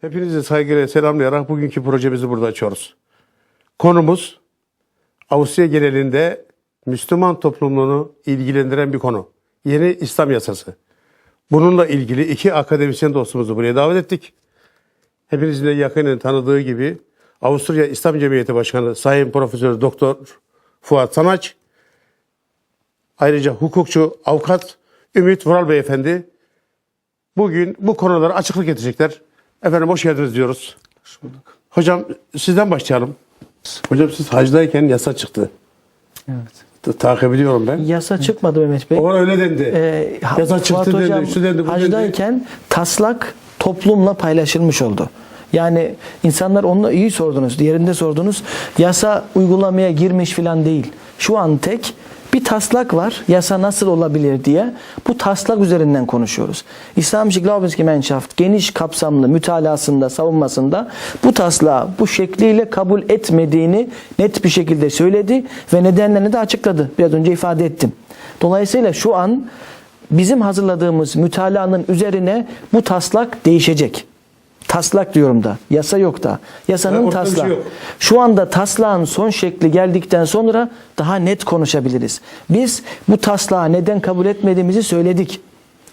Hepinizi saygıyla selamlayarak bugünkü projemizi burada açıyoruz. Konumuz Avusturya genelinde Müslüman toplumunu ilgilendiren bir konu. Yeni İslam yasası. Bununla ilgili iki akademisyen dostumuzu buraya davet ettik. Hepinizin de yakinen tanıdığı gibi Avusturya İslam Cemiyeti Başkanı Sayın Profesör Doktor Fuat Sanaç, ayrıca hukukçu, avukat Ümit Vural Beyefendi bugün bu konulara açıklık getirecekler. Efendim hoş geldiniz diyoruz. Hocam sizden başlayalım. Hocam siz hacdayken yasa çıktı. Evet. Ta- takip ediyorum ben. Yasa çıkmadı Mehmet Bey. O öyle dendi. Ee, yasa Fuat çıktı dedi, Hocam şu dendi, bu dendi. hacdayken taslak toplumla paylaşılmış oldu. Yani insanlar onu iyi sordunuz, yerinde sordunuz. Yasa uygulamaya girmiş falan değil. Şu an tek taslak var. Yasa nasıl olabilir diye. Bu taslak üzerinden konuşuyoruz. İslamcı Glaubensgemeinschaft geniş kapsamlı mütalasında, savunmasında bu taslağı bu şekliyle kabul etmediğini net bir şekilde söyledi ve nedenlerini de açıkladı. Biraz önce ifade ettim. Dolayısıyla şu an bizim hazırladığımız mütalaanın üzerine bu taslak değişecek. Taslak diyorum da. Yasa yok da. Yasanın şey taslağı. yok. Şu anda taslağın son şekli geldikten sonra daha net konuşabiliriz. Biz bu taslağı neden kabul etmediğimizi söyledik.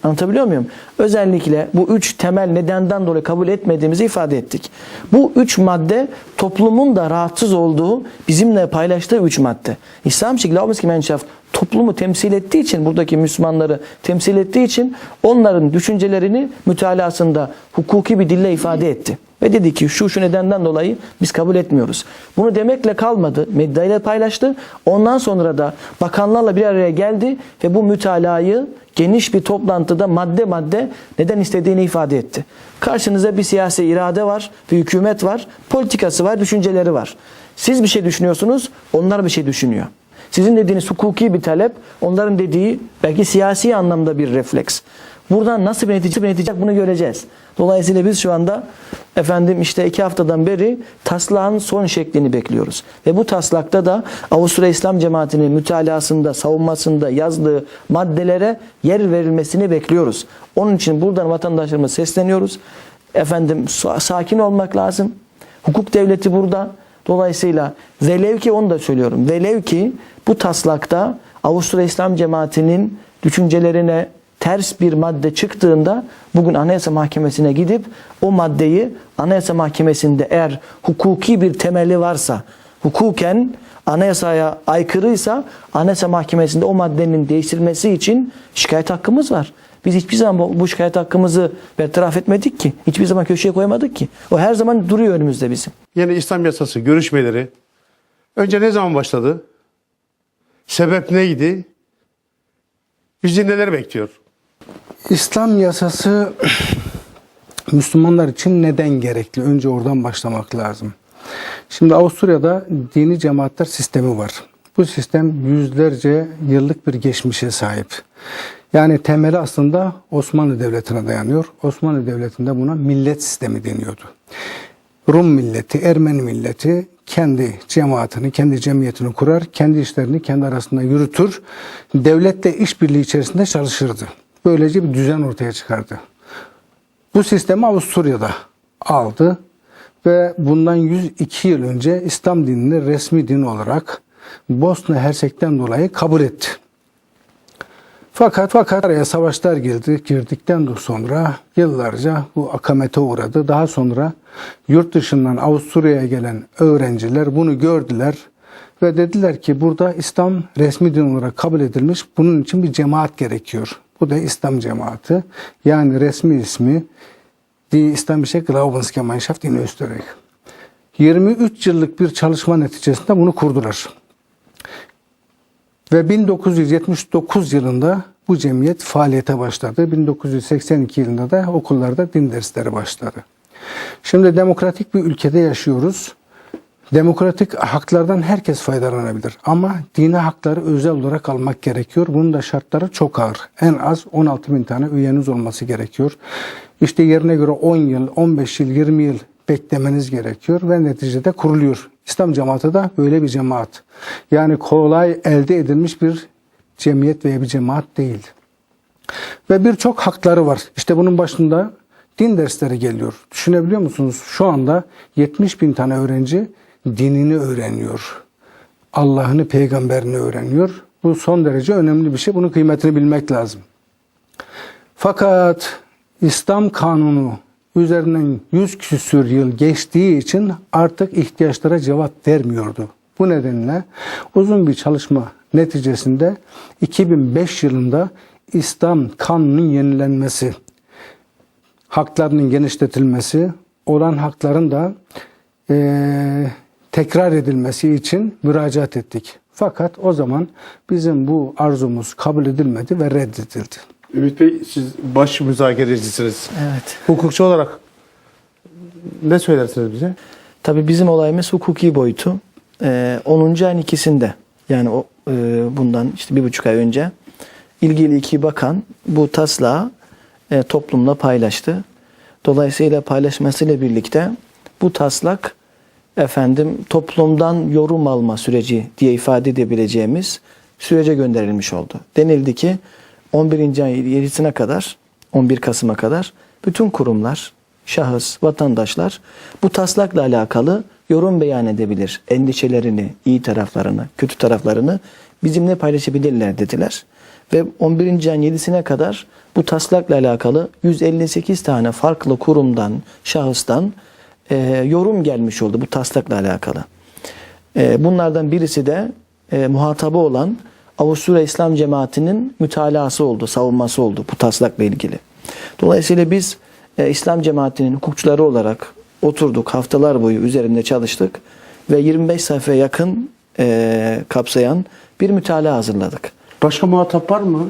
Anlatabiliyor muyum? Özellikle bu üç temel nedenden dolayı kabul etmediğimizi ifade ettik. Bu üç madde toplumun da rahatsız olduğu bizimle paylaştığı üç madde. İslamcı Glaubensgemeinschaft toplumu temsil ettiği için buradaki Müslümanları temsil ettiği için onların düşüncelerini mütalasında hukuki bir dille ifade etti. Ve dedi ki şu şu nedenden dolayı biz kabul etmiyoruz. Bunu demekle kalmadı. Medyayla paylaştı. Ondan sonra da bakanlarla bir araya geldi ve bu mütalayı geniş bir toplantıda madde madde neden istediğini ifade etti. Karşınıza bir siyasi irade var, bir hükümet var, politikası var, düşünceleri var. Siz bir şey düşünüyorsunuz, onlar bir şey düşünüyor. Sizin dediğiniz hukuki bir talep, onların dediği belki siyasi anlamda bir refleks. Buradan nasıl bir netice, bir bunu göreceğiz. Dolayısıyla biz şu anda efendim işte iki haftadan beri taslağın son şeklini bekliyoruz. Ve bu taslakta da Avusturya İslam Cemaati'nin mütalasında, savunmasında yazdığı maddelere yer verilmesini bekliyoruz. Onun için buradan vatandaşlarımıza sesleniyoruz. Efendim sa- sakin olmak lazım. Hukuk devleti burada. Dolayısıyla velev ki onu da söylüyorum. Velev ki bu taslakta Avusturya İslam Cemaati'nin düşüncelerine ters bir madde çıktığında bugün Anayasa Mahkemesi'ne gidip o maddeyi Anayasa Mahkemesi'nde eğer hukuki bir temeli varsa, hukuken anayasaya aykırıysa Anayasa Mahkemesi'nde o maddenin değiştirilmesi için şikayet hakkımız var. Biz hiçbir zaman bu, şikayet hakkımızı bertaraf etmedik ki. Hiçbir zaman köşeye koymadık ki. O her zaman duruyor önümüzde bizim. Yeni İslam yasası görüşmeleri önce ne zaman başladı? Sebep neydi? Bizi neler bekliyor? İslam yasası Müslümanlar için neden gerekli? Önce oradan başlamak lazım. Şimdi Avusturya'da dini cemaatler sistemi var. Bu sistem yüzlerce yıllık bir geçmişe sahip. Yani temeli aslında Osmanlı Devleti'ne dayanıyor. Osmanlı Devleti'nde buna millet sistemi deniyordu. Rum milleti, Ermeni milleti kendi cemaatini, kendi cemiyetini kurar, kendi işlerini kendi arasında yürütür, devletle işbirliği içerisinde çalışırdı. Böylece bir düzen ortaya çıkardı. Bu sistemi Avusturya'da aldı ve bundan 102 yıl önce İslam dinini resmi din olarak Bosna Hersek'ten dolayı kabul etti. Fakat fakat araya savaşlar girdi. Girdikten sonra yıllarca bu akamete uğradı. Daha sonra yurt dışından Avusturya'ya gelen öğrenciler bunu gördüler ve dediler ki burada İslam resmi din olarak kabul edilmiş. Bunun için bir cemaat gerekiyor. Bu da İslam cemaati. Yani resmi ismi Die İslamische Glaubensgemeinschaft in Österreich. 23 yıllık bir çalışma neticesinde bunu kurdular. Ve 1979 yılında bu cemiyet faaliyete başladı. 1982 yılında da okullarda din dersleri başladı. Şimdi demokratik bir ülkede yaşıyoruz. Demokratik haklardan herkes faydalanabilir. Ama dini hakları özel olarak almak gerekiyor. Bunun da şartları çok ağır. En az 16 bin tane üyeniz olması gerekiyor. İşte yerine göre 10 yıl, 15 yıl, 20 yıl beklemeniz gerekiyor ve neticede kuruluyor. İslam cemaati da böyle bir cemaat. Yani kolay elde edilmiş bir cemiyet veya bir cemaat değil. Ve birçok hakları var. İşte bunun başında din dersleri geliyor. Düşünebiliyor musunuz? Şu anda 70 bin tane öğrenci dinini öğreniyor. Allah'ını, peygamberini öğreniyor. Bu son derece önemli bir şey. Bunun kıymetini bilmek lazım. Fakat İslam kanunu üzerinden yüz küsür yıl geçtiği için artık ihtiyaçlara cevap vermiyordu. Bu nedenle uzun bir çalışma neticesinde 2005 yılında İslam kanunun yenilenmesi, haklarının genişletilmesi, olan hakların da eee, tekrar edilmesi için müracaat ettik. Fakat o zaman bizim bu arzumuz kabul edilmedi ve reddedildi. Ümit Bey siz baş müzakerecisiniz. Evet. Hukukçu olarak ne söylersiniz bize? Tabii bizim olayımız hukuki boyutu. Ee, 10. ayın ikisinde yani o e, bundan işte bir buçuk ay önce ilgili iki bakan bu taslağı e, toplumla paylaştı. Dolayısıyla paylaşmasıyla birlikte bu taslak efendim toplumdan yorum alma süreci diye ifade edebileceğimiz sürece gönderilmiş oldu. Denildi ki 11. ay 7'sine kadar 11 Kasım'a kadar bütün kurumlar, şahıs, vatandaşlar bu taslakla alakalı yorum beyan edebilir. Endişelerini, iyi taraflarını, kötü taraflarını bizimle paylaşabilirler dediler. Ve 11. ayın 7'sine kadar bu taslakla alakalı 158 tane farklı kurumdan, şahıstan e, yorum gelmiş oldu bu taslakla alakalı. E, bunlardan birisi de e, muhatabı olan Avusturya İslam Cemaati'nin mütalası oldu, savunması oldu bu taslakla ilgili. Dolayısıyla biz e, İslam Cemaati'nin hukukçuları olarak oturduk, haftalar boyu üzerinde çalıştık ve 25 sayfaya yakın e, kapsayan bir mütalaa hazırladık. Başka muhatap var mı?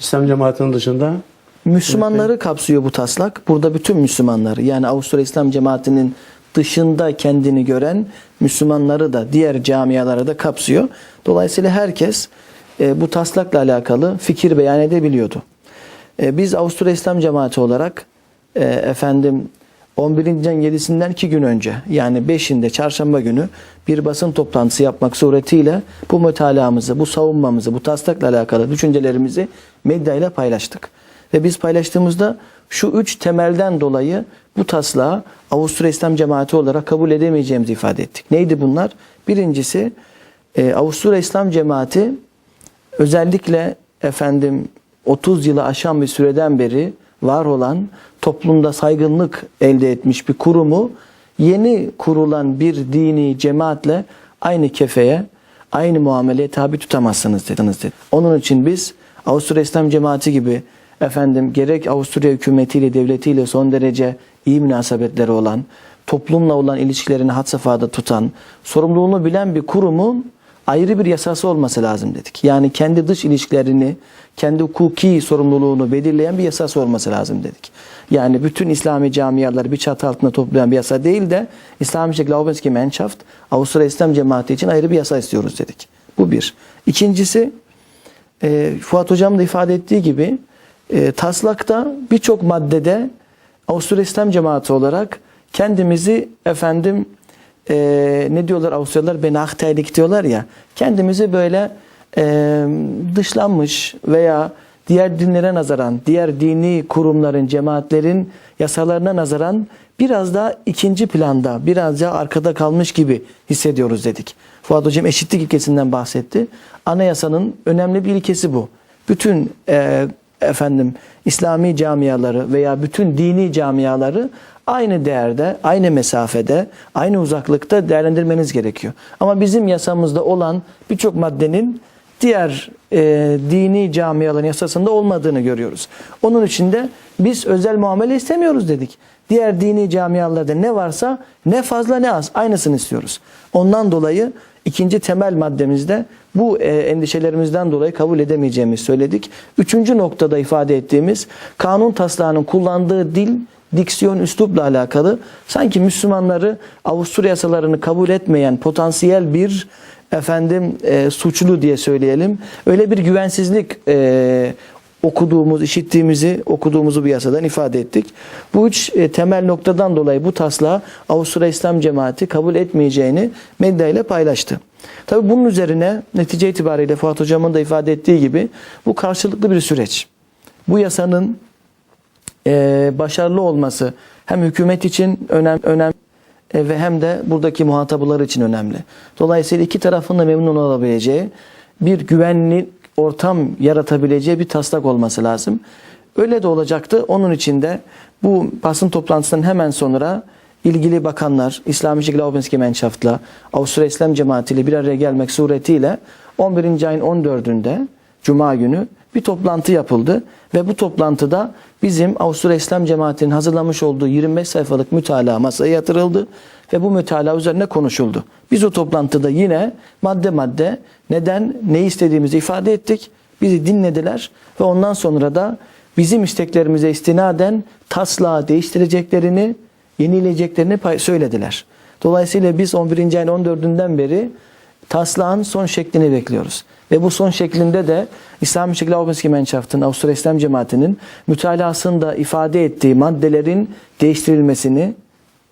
İslam cemaatinin dışında. Müslümanları kapsıyor bu taslak. Burada bütün Müslümanları yani Avusturya İslam Cemaati'nin dışında kendini gören Müslümanları da diğer camiaları da kapsıyor. Dolayısıyla herkes e, bu taslakla alakalı fikir beyan edebiliyordu. E, biz Avusturya İslam Cemaati olarak e, efendim 11. ayın 7'sinden 2 gün önce yani 5'inde çarşamba günü bir basın toplantısı yapmak suretiyle bu mütalaamızı, bu savunmamızı, bu taslakla alakalı düşüncelerimizi medyayla paylaştık. Ve biz paylaştığımızda şu üç temelden dolayı bu taslağı Avusturya İslam Cemaati olarak kabul edemeyeceğimizi ifade ettik. Neydi bunlar? Birincisi e, Avusturya İslam Cemaati özellikle efendim 30 yılı aşan bir süreden beri var olan toplumda saygınlık elde etmiş bir kurumu yeni kurulan bir dini cemaatle aynı kefeye, aynı muameleye tabi tutamazsınız dediniz dedi. Onun için biz Avusturya İslam Cemaati gibi efendim gerek Avusturya hükümetiyle, devletiyle son derece iyi münasebetleri olan, toplumla olan ilişkilerini had safhada tutan, sorumluluğunu bilen bir kurumun ayrı bir yasası olması lazım dedik. Yani kendi dış ilişkilerini, kendi hukuki sorumluluğunu belirleyen bir yasası olması lazım dedik. Yani bütün İslami camiaları bir çatı altında toplayan bir yasa değil de İslamische Glaubensgemeinschaft, Avusturya İslam Cemaati için ayrı bir yasa istiyoruz dedik. Bu bir. İkincisi, e, Fuat Hocam da ifade ettiği gibi e, taslakta birçok maddede Avusturya İslam Cemaati olarak kendimizi efendim e, ne diyorlar Avusturyalılar benahteylik diyorlar ya kendimizi böyle e, dışlanmış veya diğer dinlere nazaran, diğer dini kurumların, cemaatlerin yasalarına nazaran biraz daha ikinci planda, biraz daha arkada kalmış gibi hissediyoruz dedik. Fuat Hocam eşitlik ilkesinden bahsetti. Anayasanın önemli bir ilkesi bu. Bütün e, efendim İslami camiaları veya bütün dini camiaları aynı değerde, aynı mesafede, aynı uzaklıkta değerlendirmeniz gerekiyor. Ama bizim yasamızda olan birçok maddenin diğer e, dini camiaların yasasında olmadığını görüyoruz. Onun için de biz özel muamele istemiyoruz dedik. Diğer dini camialarda ne varsa ne fazla ne az aynısını istiyoruz. Ondan dolayı ikinci temel maddemizde bu e, endişelerimizden dolayı kabul edemeyeceğimizi söyledik. Üçüncü noktada ifade ettiğimiz kanun taslağının kullandığı dil diksiyon üslupla alakalı sanki Müslümanları Avusturya yasalarını kabul etmeyen potansiyel bir efendim e, suçlu diye söyleyelim. Öyle bir güvensizlik e, okuduğumuz, işittiğimizi, okuduğumuzu bir yasadan ifade ettik. Bu üç e, temel noktadan dolayı bu taslağı Avusturya İslam Cemaati kabul etmeyeceğini medya ile paylaştı. Tabii bunun üzerine netice itibariyle Fuat Hocam'ın da ifade ettiği gibi bu karşılıklı bir süreç. Bu yasanın e, başarılı olması hem hükümet için önem önem e, ve hem de buradaki muhataplar için önemli. Dolayısıyla iki tarafın da memnun olabileceği bir güvenli ortam yaratabileceği bir taslak olması lazım. Öyle de olacaktı. Onun için de bu basın toplantısından hemen sonra ilgili bakanlar, İslamische Glaubensgemeinschaft'la, Avusturya İslam Cemaati bir araya gelmek suretiyle 11. ayın 14'ünde Cuma günü bir toplantı yapıldı ve bu toplantıda bizim Avusturya İslam Cemaati'nin hazırlamış olduğu 25 sayfalık mütalaa masaya yatırıldı ve bu mütalaa üzerine konuşuldu. Biz o toplantıda yine madde madde neden ne istediğimizi ifade ettik. Bizi dinlediler ve ondan sonra da bizim isteklerimize istinaden taslağı değiştireceklerini, yenileyeceklerini söylediler. Dolayısıyla biz 11. ayın 14'ünden beri taslağın son şeklini bekliyoruz. Ve bu son şeklinde de İslamische Glaubensgemeinschaft'ın, Avusturya İslam Cemaati'nin mütalasında ifade ettiği maddelerin değiştirilmesini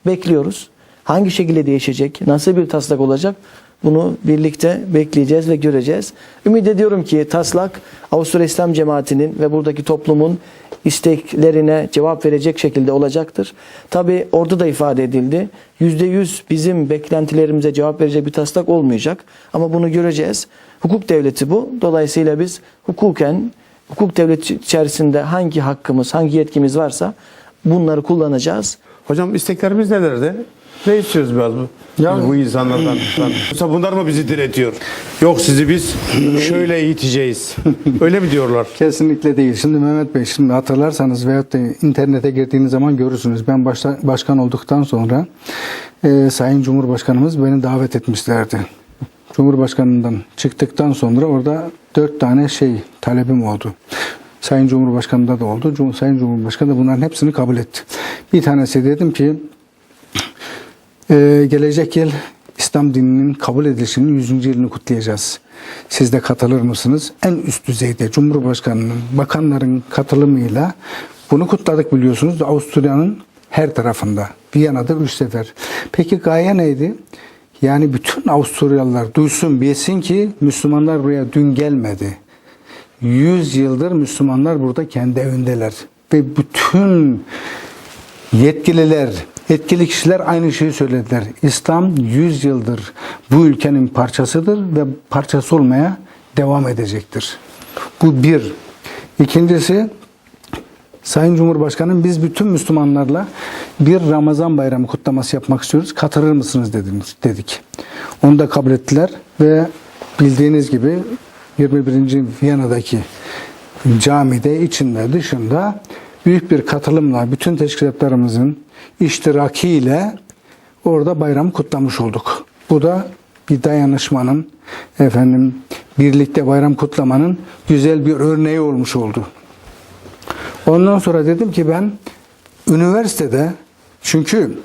bekliyoruz. Hangi şekilde değişecek, nasıl bir taslak olacak bunu birlikte bekleyeceğiz ve göreceğiz. Ümit ediyorum ki taslak Avusturya İslam Cemaati'nin ve buradaki toplumun isteklerine cevap verecek şekilde olacaktır. Tabi orada da ifade edildi. %100 bizim beklentilerimize cevap verecek bir taslak olmayacak. Ama bunu göreceğiz. Hukuk devleti bu. Dolayısıyla biz hukuken, hukuk devleti içerisinde hangi hakkımız, hangi yetkimiz varsa bunları kullanacağız. Hocam isteklerimiz nelerdi? Ne istiyoruz biraz bu? Ya- Biz bu insanlardan. Yoksa bunlar mı bizi diretiyor? Yok sizi biz şöyle eğiteceğiz. Öyle mi diyorlar? Kesinlikle değil. Şimdi Mehmet Bey şimdi hatırlarsanız veyahut da internete girdiğiniz zaman görürsünüz. Ben başta, başkan olduktan sonra e, Sayın Cumhurbaşkanımız beni davet etmişlerdi. Cumhurbaşkanından çıktıktan sonra orada dört tane şey talebim oldu. Sayın Cumhurbaşkanı'nda da oldu. Sayın Cumhurbaşkanı da bunların hepsini kabul etti. Bir tanesi dedim ki ee, gelecek yıl İslam dininin kabul edilişinin 100. yılını kutlayacağız. Siz de katılır mısınız? En üst düzeyde Cumhurbaşkanı'nın, bakanların katılımıyla bunu kutladık biliyorsunuz. Avusturya'nın her tarafında. Viyana'da üç sefer. Peki gaye neydi? Yani bütün Avusturyalılar duysun, bilsin ki Müslümanlar buraya dün gelmedi. 100 yıldır Müslümanlar burada kendi evindeler. Ve bütün yetkililer, etkili kişiler aynı şeyi söylediler. İslam 100 yıldır bu ülkenin parçasıdır ve parçası olmaya devam edecektir. Bu bir. İkincisi Sayın Cumhurbaşkanım biz bütün Müslümanlarla bir Ramazan bayramı kutlaması yapmak istiyoruz. Katılır mısınız dediniz, dedik. Onu da kabul ettiler ve bildiğiniz gibi 21. Viyana'daki camide içinde dışında büyük bir katılımla bütün teşkilatlarımızın iştirakiyle orada bayramı kutlamış olduk. Bu da bir dayanışmanın efendim birlikte bayram kutlamanın güzel bir örneği olmuş oldu. Ondan sonra dedim ki ben üniversitede çünkü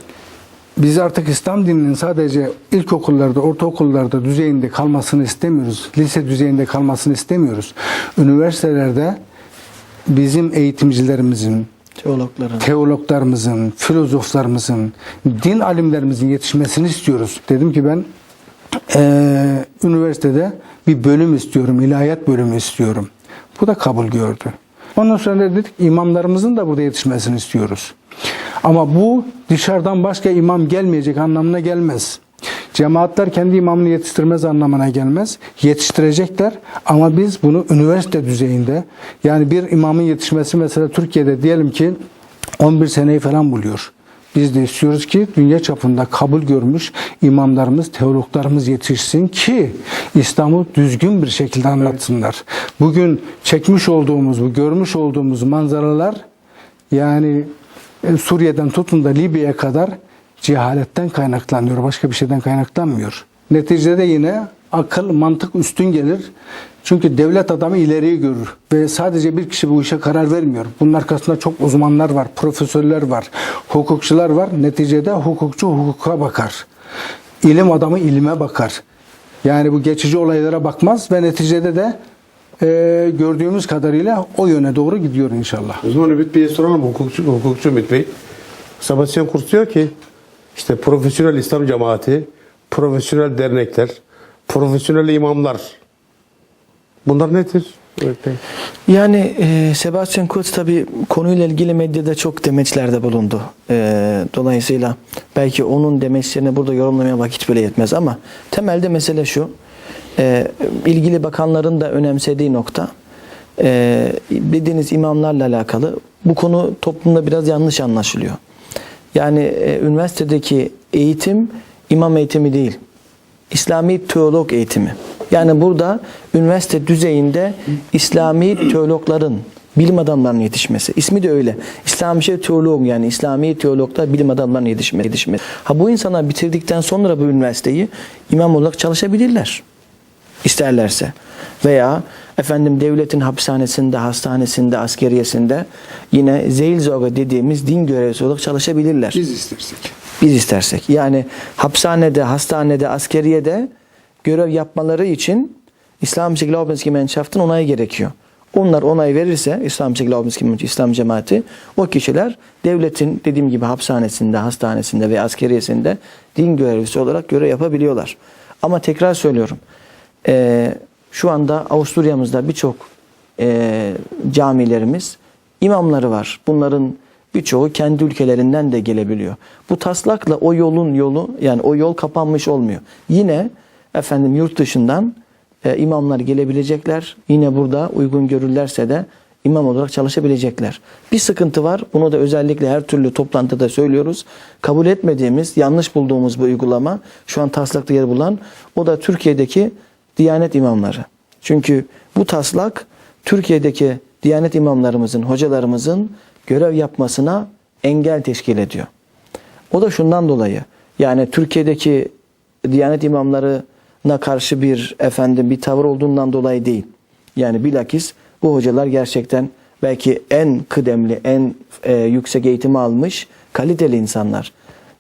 biz artık İslam dininin sadece ilkokullarda, ortaokullarda düzeyinde kalmasını istemiyoruz. Lise düzeyinde kalmasını istemiyoruz. Üniversitelerde bizim eğitimcilerimizin, Teologların. teologlarımızın, filozoflarımızın, din alimlerimizin yetişmesini istiyoruz. Dedim ki ben eee, üniversitede bir bölüm istiyorum, ilahiyat bölümü istiyorum. Bu da kabul gördü. Ondan sonra dedik imamlarımızın da burada yetişmesini istiyoruz. Ama bu dışarıdan başka imam gelmeyecek anlamına gelmez. Cemaatler kendi imamını yetiştirmez anlamına gelmez. Yetiştirecekler ama biz bunu üniversite düzeyinde yani bir imamın yetişmesi mesela Türkiye'de diyelim ki 11 seneyi falan buluyor. Biz de istiyoruz ki dünya çapında kabul görmüş imamlarımız, teologlarımız yetişsin ki İslam'ı düzgün bir şekilde anlatsınlar. Bugün çekmiş olduğumuz, bu görmüş olduğumuz manzaralar yani e, Suriye'den tutun da Libya'ya kadar cehaletten kaynaklanıyor. Başka bir şeyden kaynaklanmıyor. Neticede yine akıl, mantık üstün gelir. Çünkü devlet adamı ileriyi görür. Ve sadece bir kişi bu işe karar vermiyor. Bunun arkasında çok uzmanlar var, profesörler var, hukukçular var. Neticede hukukçu hukuka bakar. İlim adamı ilime bakar. Yani bu geçici olaylara bakmaz ve neticede de e, gördüğümüz kadarıyla o yöne doğru gidiyor inşallah. O zaman Ümit Bey'e soralım hukukçu, hukukçu Ümit Bey. Sebastian Kurz diyor ki işte profesyonel İslam cemaati, profesyonel dernekler, profesyonel imamlar. Bunlar nedir? Evet. Yani e, Sebastian Kurz tabi konuyla ilgili medyada çok demeçlerde bulundu. E, dolayısıyla belki onun demeçlerini burada yorumlamaya vakit bile yetmez ama temelde mesele şu. E, ilgili bakanların da önemsediği nokta e, dediğiniz imamlarla alakalı bu konu toplumda biraz yanlış anlaşılıyor. Yani e, üniversitedeki eğitim imam eğitimi değil. İslami teolog eğitimi. Yani burada üniversite düzeyinde İslami teologların, bilim adamlarının yetişmesi. İsmi de öyle. İslami şey teolog yani İslami teologlar bilim adamlarının yetişmesi. Ha bu insanlar bitirdikten sonra bu üniversiteyi imam olarak çalışabilirler. İsterlerse. Veya efendim devletin hapishanesinde, hastanesinde, askeriyesinde yine Seelsorge dediğimiz din görevlisi olarak çalışabilirler. Biz istersek. Biz istersek. Yani hapishanede, hastanede, askeriyede görev yapmaları için İslamische Glaubensgemeinschaften onayı gerekiyor. Onlar onay verirse İslamcı Glaubensgemeinschaft, İslam cemaati o kişiler devletin dediğim gibi hapishanesinde, hastanesinde ve askeriyesinde din görevlisi olarak görev yapabiliyorlar. Ama tekrar söylüyorum. Eee, şu anda Avusturya'mızda birçok eee, camilerimiz imamları var. Bunların birçoğu kendi ülkelerinden de gelebiliyor. Bu taslakla o yolun yolu yani o yol kapanmış olmuyor. Yine efendim yurt dışından e, imamlar gelebilecekler. Yine burada uygun görürlerse de imam olarak çalışabilecekler. Bir sıkıntı var. Bunu da özellikle her türlü toplantıda söylüyoruz. Kabul etmediğimiz, yanlış bulduğumuz bu uygulama şu an taslakta yer bulan o da Türkiye'deki Diyanet imamları. Çünkü bu taslak Türkiye'deki Diyanet imamlarımızın, hocalarımızın görev yapmasına engel teşkil ediyor. O da şundan dolayı. Yani Türkiye'deki Diyanet imamlarına karşı bir efendim bir tavır olduğundan dolayı değil. Yani bilakis bu hocalar gerçekten belki en kıdemli, en e, yüksek eğitimi almış kaliteli insanlar.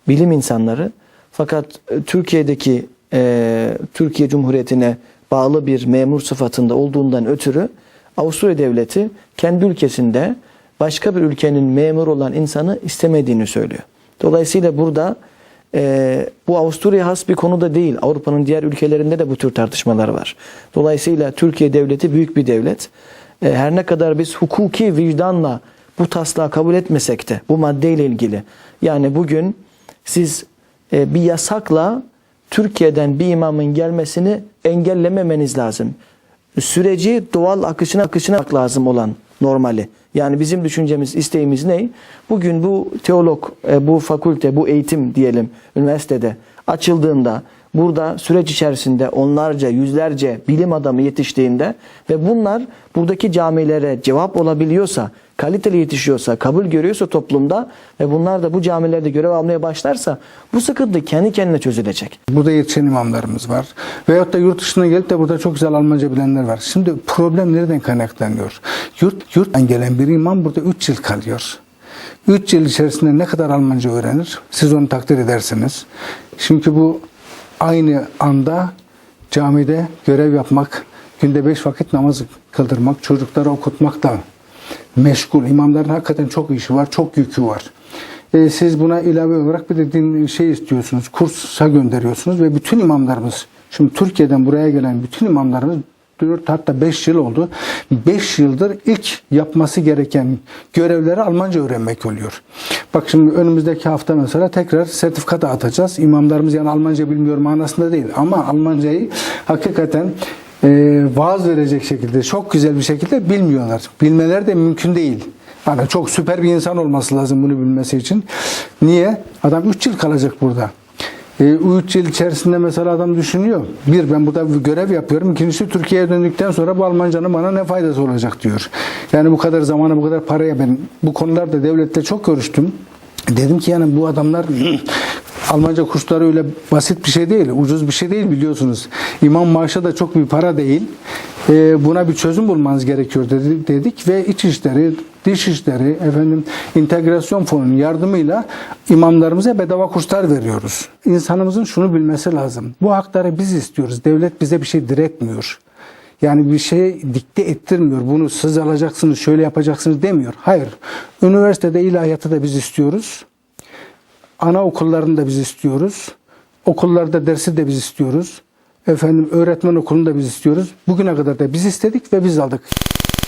Bilim insanları. Fakat e, Türkiye'deki e, Türkiye Cumhuriyeti'ne bağlı bir memur sıfatında olduğundan ötürü Avusturya Devleti kendi ülkesinde başka bir ülkenin memur olan insanı istemediğini söylüyor. Dolayısıyla burada e, bu Avusturya has bir konu da değil. Avrupa'nın diğer ülkelerinde de bu tür tartışmalar var. Dolayısıyla Türkiye Devleti büyük bir devlet. E, her ne kadar biz hukuki vicdanla bu taslağı kabul etmesek de bu maddeyle ilgili. Yani bugün siz e, bir yasakla Türkiye'den bir imamın gelmesini engellememeniz lazım. Süreci doğal akışına akışına lazım olan normali. Yani bizim düşüncemiz, isteğimiz ne? Bugün bu teolog, e, bu fakülte, bu eğitim diyelim üniversitede açıldığında burada süreç içerisinde onlarca, yüzlerce bilim adamı yetiştiğinde ve bunlar buradaki camilere cevap olabiliyorsa, kaliteli yetişiyorsa, kabul görüyorsa toplumda ve bunlar da bu camilerde görev almaya başlarsa bu sıkıntı kendi kendine çözülecek. Burada yetişen imamlarımız var. Veyahut da yurt dışına gelip de burada çok güzel Almanca bilenler var. Şimdi problem nereden kaynaklanıyor? Yurt, yurttan gelen bir imam burada 3 yıl kalıyor. 3 yıl içerisinde ne kadar Almanca öğrenir? Siz onu takdir edersiniz. Çünkü bu aynı anda camide görev yapmak, günde 5 vakit namaz kıldırmak, çocukları okutmakla meşgul. İmamların hakikaten çok işi var, çok yükü var. E, siz buna ilave olarak bir de din şey istiyorsunuz, kursa gönderiyorsunuz ve bütün imamlarımız, şimdi Türkiye'den buraya gelen bütün imamlarımız 4 hatta 5 yıl oldu. 5 yıldır ilk yapması gereken görevleri Almanca öğrenmek oluyor. Bak şimdi önümüzdeki hafta mesela tekrar sertifika dağıtacağız. İmamlarımız yani Almanca bilmiyor manasında değil ama Almancayı hakikaten e, vaaz verecek şekilde, çok güzel bir şekilde bilmiyorlar. Bilmeler de mümkün değil. Yani çok süper bir insan olması lazım bunu bilmesi için. Niye? Adam 3 yıl kalacak burada. E, 3 yıl içerisinde mesela adam düşünüyor. Bir, ben burada bir görev yapıyorum. İkincisi Türkiye'ye döndükten sonra bu Almancanın bana ne faydası olacak diyor. Yani bu kadar zamana, bu kadar paraya ben bu konularda devlette çok görüştüm. Dedim ki yani bu adamlar Almanca kursları öyle basit bir şey değil, ucuz bir şey değil biliyorsunuz. İmam maaşı da çok bir para değil. Ee, buna bir çözüm bulmanız gerekiyor dedi, dedik ve iç işleri, dış işleri, efendim integrasyon fonunun yardımıyla imamlarımıza bedava kurslar veriyoruz. İnsanımızın şunu bilmesi lazım. Bu hakları biz istiyoruz. Devlet bize bir şey diretmiyor. Yani bir şey dikte ettirmiyor. Bunu siz alacaksınız, şöyle yapacaksınız demiyor. Hayır. Üniversitede ilahiyatı da biz istiyoruz. Anaokullarını da biz istiyoruz. Okullarda dersi de biz istiyoruz. Efendim öğretmen okulunu da biz istiyoruz. Bugüne kadar da biz istedik ve biz aldık.